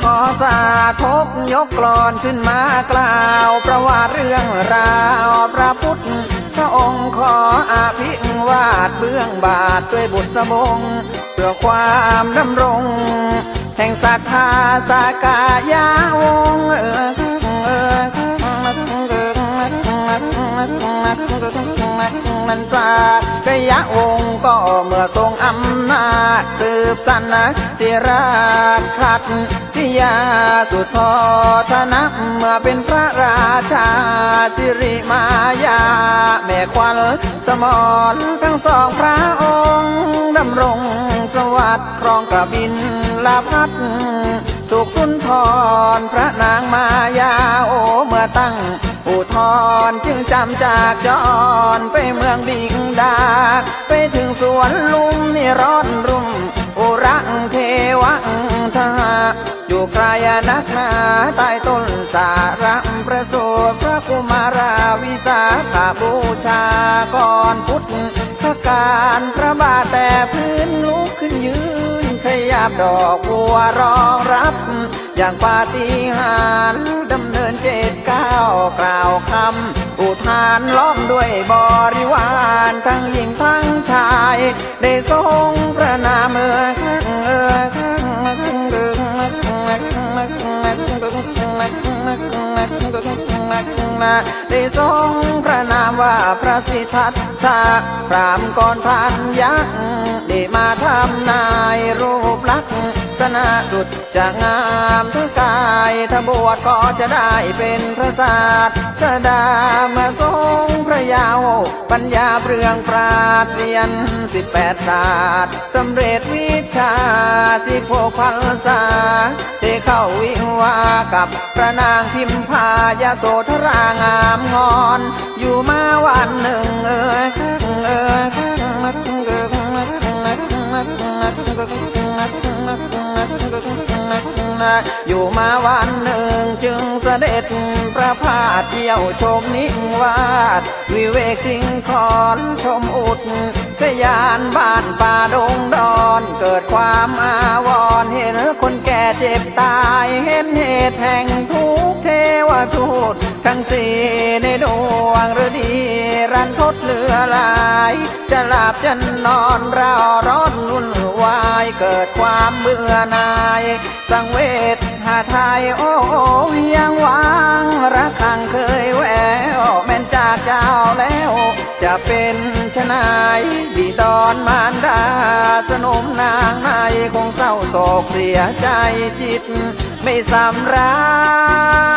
ขอสาทกยกกลอนขึ้นมากล่าวประวัติเรื่องราวพระพุทธพระองค์ขออาภิวาดเบื้องบาทด้วยบุตรสมงเพื่อความดำรง แห่งศรัทธาสากายาวงศ์เออเออ นันตรากยะวงก็เมื่อทรงอำนาจ สืบสันนะที่ราชขัดทิยาสุดพอธนะเมื่อเป็นพระราชาสิริมายา แม่ควันสมรทั้งสองพระองค์ดำรงสวัสดิ์ครองกระบินลาพัดสุขสุนทรพระนางมายาโอเมื่อตั้ง อุทธรจึงจำจากจรไปเมืองบิงดา ไปถึงสวนลุมนี่ร้อนรุ่มอุรังเทวังทหาอยู่ไกลนักหนาใต้ต้นสารัมประสูติพระกุมาราวิสาขาบูชาก่อนพุทธการพระบาทแต่พื้นลุกขึ้นยืนขยับดอกบัวรองรับ อย่างปาฏิหาริย์ดำเนินเจ็ดก้าวกล่าวคำอุทานล้อมด้วยบริวารทั้งหญิงทั้งชาย ได้ทรงพระนามเออเออได้ทรงพระนามว่าพระสิทธัตถะพรามก่อนพันยักษ์ได้มาทำนายรูปลักษณ์ สนาสุดจะงามทั้งกายถ้าบวชก็จะได้เป็นพระศาสสดามาทรงพระยาวปัญญาเปลืองปราดเรียนสิบแปดศาสตร์สำเร็จวิชาสิบหกพันษาได้เข้าวิวากับพระนางพิมพายาโสธรางามงอน อยู่มาวันหนึ่งเออเอออ อยู่มาวันหนึ่งจึงเสด็จพระพาทเที่ยวชมนิวาสวิเวกสิงคอนชมอุดทยานบ้านป่าดงดอนเกิดความอาวรณ์เห็นคนแก่เจ็บตายเห็นเหตุแห่งทุก วทูตทั้งสี่ในดวงฤดีรันทดเหลือหลาย จะหลับจะนอนเราร้อนวุ่นวายเกิดความเบื่อหน่าย สังเวชหาไทยโอ้ยังหวังรักขังเคยแววแม่นจากเจ้าแล้ว จะเป็นชนายบีดอนมารดา สนมนางนายคงเศร้าโศกเสียใจจิต ไม่สำราญ